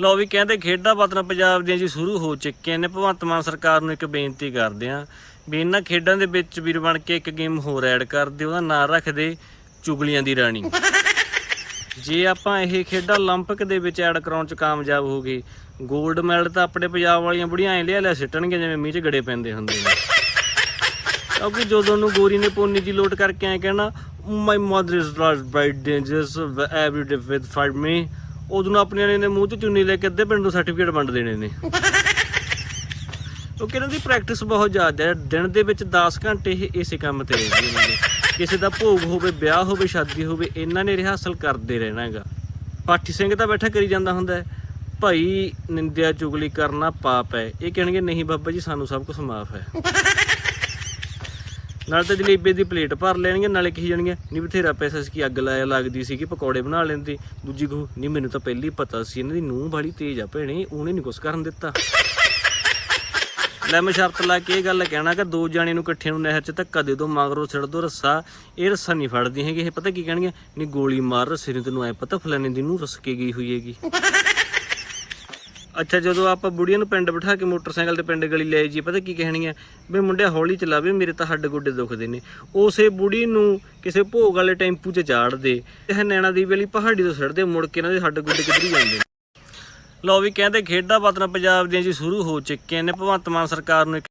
ਲੋ ਵੀ ਕਹਿੰਦੇ ਖੇਡਾਂ ਬਾਤਾਂ ਪੰਜਾਬ ਦੀਆਂ ਜੀ ਸ਼ੁਰੂ ਹੋ ਚੁੱਕੀਆਂ ਨੇ। ਭਗਵੰਤ ਮਾਨ ਸਰਕਾਰ ਨੂੰ ਇੱਕ ਬੇਨਤੀ ਕਰਦੇ ਆ ਵੀ ਇਹਨਾਂ ਖੇਡਾਂ ਦੇ ਵਿੱਚ ਵੀਰ ਬਣ ਕੇ ਇੱਕ ਗੇਮ ਹੋਰ ਐਡ ਕਰ ਦਿਓ, ਉਹਦਾ ਨਾਂ ਰੱਖ ਦੇ ਚੁਗਲੀਆਂ ਦੀ ਰਾਣੀ। ਜੇ ਆਪਾਂ ਇਹ ਖੇਡਾਂ 올림픽 ਦੇ ਵਿੱਚ ਐਡ ਕਰਾਉਣ ਚ ਕਾਮਯਾਬ ਹੋ ਗਏ 골ਡ ਮੈਡਲ ਤਾਂ ਆਪਣੇ ਪੰਜਾਬ ਵਾਲੀਆਂ ਬੁੜੀਆਂ ਐ ਲਿਆ ਲਿਆ ਸਿੱਟਣਗੇ ਜਿਵੇਂ ਮੀਂਹ ਚ ਗੜੇ ਪੈਂਦੇ ਹੁੰਦੇ ਨੇ। ਕਿਉਂਕਿ ਜਦੋਂ ਨੂੰ ਗੋਰੀ ਨੇ ਪੋਨੀ ਦੀ ਲੋਟ ਕਰਕੇ ਐ ਕਹਿਣਾ my mother is lot dangerous every day with fight me ਉਦੋਂ ਨੂੰ ਆਪਣੇ ਨੇ ਮੂੰਹ 'ਚ ਚੁੰਨੀ ਲੈ ਕੇ ਅੱਧੇ ਪਿੰਡ ਨੂੰ ਸਰਟੀਫਿਕੇਟ ਵੰਡ ਦੇਣੇ ਨੇ। ਉਹ ਕਿਹਨਾਂ ਦੀ ਪ੍ਰੈਕਟਿਸ ਬਹੁਤ ਜ਼ਿਆਦਾ ਹੈ। ਦਿਨ ਦੇ ਵਿੱਚ 10 ਘੰਟੇ ਇਹ ਇਸੇ ਕੰਮ ਤੇ ਰਹਿੰਦੇ ਨੇ ਕਿਸੇ ਦਾ ਭੋਗ ਹੋਵੇ, ਵਿਆਹ ਹੋਵੇ, ਸ਼ਾਦੀ ਹੋਵੇ, ਇਹਨਾਂ ਨੇ ਰਿਹਾਸਲ ਕਰਦੇ ਰਹਿਣਾ ਹੈਗਾ। ਪਾਠੀ ਸਿੰਘ ਤਾਂ ਬੈਠਾ ਕਰੀ ਜਾਂਦਾ ਹੁੰਦਾ ਭਾਈ, ਨਿੰਦਿਆ ਚੁਗਲੀ ਕਰਨਾ ਪਾਪ ਹੈ। ਇਹ ਕਹਿਣਗੇ, ਨਹੀਂ ਬਾਬਾ ਜੀ, ਸਾਨੂੰ ਸਭ ਕੁਝ ਮਾਫ ਹੈ। ਨਾਲ ਤਾਂ ਜਲੇਬੇ ਦੀ ਪਲੇਟ ਭਰ ਲੈਣਗੇ ਨਾਲੇ ਕਹੀ ਜਾਣਗੇ ਨਹੀਂ ਬਥੇਰਾ ਪੈਸਾ ਸੀ ਕਿ ਅੱਗ ਲਾਇਆ, ਲੱਗਦੀ ਸੀ ਕਿ ਪਕੌੜੇ ਬਣਾ ਲੈਂਦੇ। ਦੂਜੀ ਕਹੂ ਨਹੀਂ ਮੈਨੂੰ ਤਾਂ ਪਹਿਲੀ ਪਤਾ ਸੀ ਇਹਨਾਂ ਦੀ ਨੂੰਹ ਬੜੀ ਤੇਜ਼ ਆ ਭੈਣੇ, ਉਹਨੇ ਨਹੀਂ ਕੁਛ ਕਰਨ ਦਿੱਤਾ। ਲੈ ਮੈਂ ਸ਼ਰਤ ਲਾ ਕੇ ਇਹ ਗੱਲ ਕਹਿਣਾ ਕਿ ਦੋ ਜਾਣੇ ਨੂੰ ਇਕੱਠੇ ਨੂੰ ਨਹਿਰ 'ਚ ਧੱਕਾ ਦੇ ਦੋ, ਮਗਰੋਂ ਛੱਡ ਦੋ ਰੱਸਾ। ਇਹ ਰੱਸਾ ਨਹੀਂ ਫੜਦੀ ਹੈਗੀ, ਇਹ ਪਤਾ ਕੀ ਕਹਿਣਗੇ ਨਹੀਂ ਗੋਲੀ ਮਾਰ ਰੱਸੇ ਨੂੰ ਤੈਨੂੰ ਐ ਪਤਾ ਫਲਾਣੇ ਦੀ ਨੂੰ ਰਸ ਕੇ ਗਈ ਹੋਈ ਹੈਗੀ। ਅੱਛਾ, ਜਦੋਂ ਆਪਾਂ ਬੁੜੀਆਂ ਨੂੰ ਪਿੰਡ ਬਿਠਾ ਕੇ ਮੋਟਰਸਾਈਕਲ ਤੇ ਪਿੰਡ ਗਲੀ ਲੈ ਜੀ ਪਤਾ ਕੀ ਕਹਿਣਗੀਆਂ ਵੀ ਮੁੰਡਿਆ ਹੌਲੀ ਚਲਾਵੇ, ਮੇਰੇ ਤਾਂ ਹੱਡ ਗੋਡੇ ਦੁਖਦੇ ਨੇ। ਉਸੇ ਬੁੜੀ ਨੂੰ ਕਿਸੇ ਭੋਗ ਵਾਲੇ ਟੈਂਪੂ 'ਚ ਚਾੜਦੇ ਇਹ ਨੈਣਾ ਦੀ ਵਾਲੀ ਪਹਾੜੀ ਤੋਂ ਛੱਡਦੇ ਮੁੜ ਕੇ ਇਹਨਾਂ ਦੇ ਹੱਡ ਗੋਡੇ ਕਿੱਧਰ ਹੀ ਜਾਂਦੇ ਨੇ? ਲੋ ਵੀ ਕਹਿੰਦੇ ਖੇਡਾਂ ਵਤਨ ਪੰਜਾਬ ਦੀਆਂ ਜੀ ਸ਼ੁਰੂ ਹੋ ਚੁੱਕੀਆਂ ਨੇ। ਭਗਵੰਤ ਮਾਨ ਸਰਕਾਰ ਨੂੰ